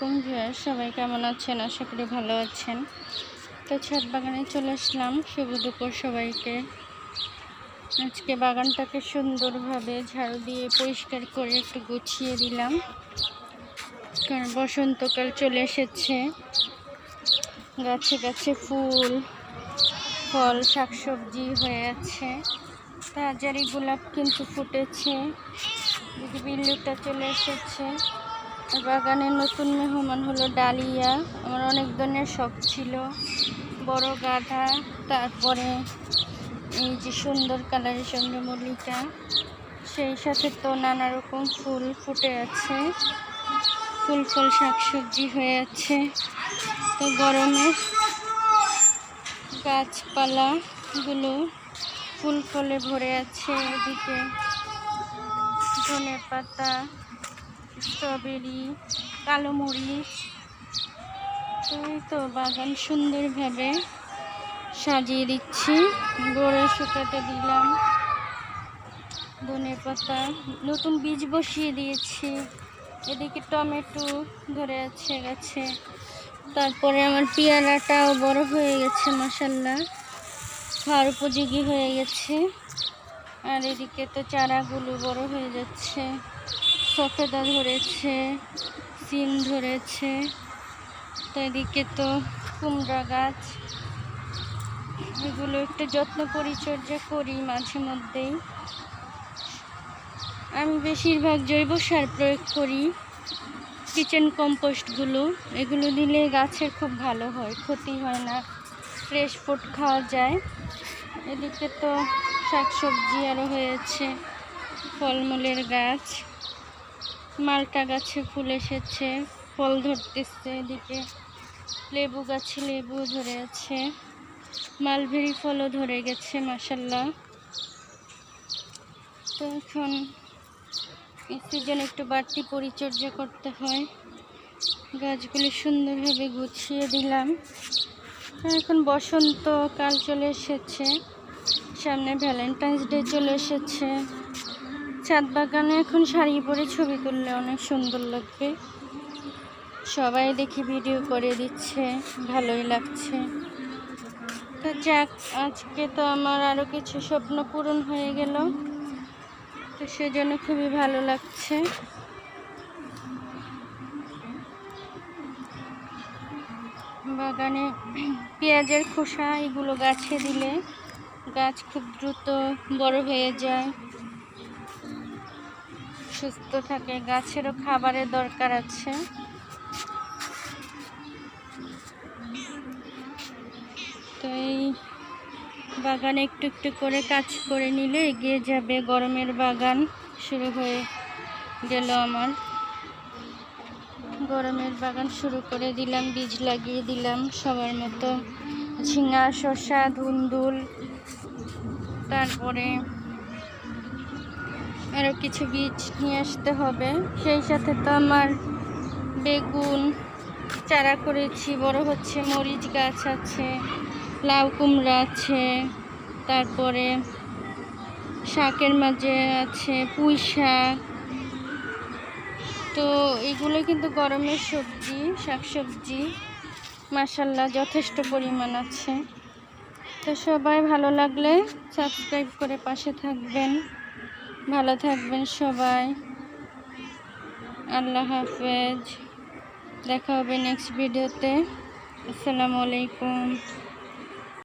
আলাইকুম ভিউয়ার সবাই কেমন আছেন? আশা করি ভালো আছেন। তো ছাদ বাগানে চলে আসলাম। শুভ দুপুর সবাইকে। আজকে বাগানটাকে সুন্দরভাবে ঝাড়ু দিয়ে পরিষ্কার করে একটু গুছিয়ে দিলাম। কারণ বসন্তকাল চলে এসেছে। গাছে গাছে ফুল, ফল, শাকসবজি হয়ে আছে। তাজারি গোলাপ কিন্তু ফুটেছে। বিল্লুটা চলে এসেছে। বাগানের নতুন মেহমান হলো ডালিয়া। আমার অনেক ধরনের শখ ছিল। বড় গাধা, তারপরে এই যে সুন্দর কালারের চন্দ্রমল্লিকা সেই সাথে তো নানা রকম ফুল ফুটে আছে। ফুল ফল, শাকসবজি হয়ে আছে। তো গরমে গাছপালাগুলো ফুল ফলে ভরে আছে। এদিকে ধনে পাতা স্ট্রবেরি, কালো মরিচ, এই তো বাগান সুন্দরভাবে সাজিয়ে দিচ্ছি। গোড়ে শুকাতে দিলাম। ধনে পাতা, নতুন বীজ বসিয়ে দিয়েছি। এদিকে টমেটো ধরে আছে, গেছে। তারপরে আমার পেয়ারাটাও বড় হয়ে গেছে মশাল্লা খাওয়ার উপযোগী হয়ে গেছে। আর এদিকে তো চারাগুলো বড় হয়ে যাচ্ছে। সফেদা ধরেছে, সিম ধরেছে। তো এদিকে তো কুমড়া গাছ। এগুলো একটু যত্ন পরিচর্যা করি মাঝে মধ্যেই। আমি বেশিরভাগ জৈব সার প্রয়োগ করি। কিচেন কম্পোস্টগুলো, এগুলো দিলে গাছের খুব ভালো হয়, ক্ষতি হয় না, ফ্রেশ ফুড খাওয়া যায়। এদিকে তো শাকসবজি আরও হয়েছে, ফলমূলের গাছ। মালটা গাছে ফুল এসেছে, ফল ধরতেছে এদিকে। লেবু গাছে লেবু ধরে আছে, মালভেরি ফলও ধরে গেছে মাসাল্লাহ তো এখন সিজনে একটু বাড়তি পরিচর্যা করতে হয়। গাছগুলি সুন্দরভাবে গুছিয়ে দিলাম। এখন বসন্ত কাল চলে এসেছে, সামনে ভ্যালেন্টাইন্স ডে চলে এসেছে। ছাদ বাগানে এখন শাড়ি পরে ছবি তুললে অনেক সুন্দর লাগবে। সবাই দেখি ভিডিও করে দিচ্ছে, ভালোই লাগছে। তো যাক, আজকে তো আমার আরও কিছু স্বপ্ন পূরণ হয়ে গেল। তো সেজন্য খুবই ভালো লাগছে। বাগানে পেঁয়াজের খোসা, এগুলো গাছে দিলে গাছ খুব দ্রুত বড় হয়ে যায়। সুস্থ থাকে, গাছেরও খাবারের দরকার আছে। তো এই বাগানে একটু একটু করে কাজ করে নিলে এগিয়ে যাবে। গরমের বাগান শুরু হয়ে গেল আমার। গরমের বাগান শুরু করে দিলাম, বীজ লাগিয়ে দিলাম সবার মতো। ঝিঙা, শসা, ধুন্দুল, তারপরে আরও কিছু বীজ নিয়ে আসতে হবে। সেই সাথে তো আমার বেগুন, চারা করেছি, বড় হচ্ছে মরিচ গাছ আছে, লাউ কুমড়া আছে, তারপরে শাকের মাঝে আছে পুঁই শাক। তো এগুলো কিন্তু গরমের সবজি, শাকসবজি। মাসাল্লাহ যথেষ্ট পরিমাণ আছে। তো সবাই ভালো লাগলে সাবস্ক্রাইব করে পাশে থাকবেন। ভালো থাকবেন সবাই। আল্লাহ হাফেজ। দেখা হবে নেক্সট ভিডিওতে আসসালামু আলাইকুম।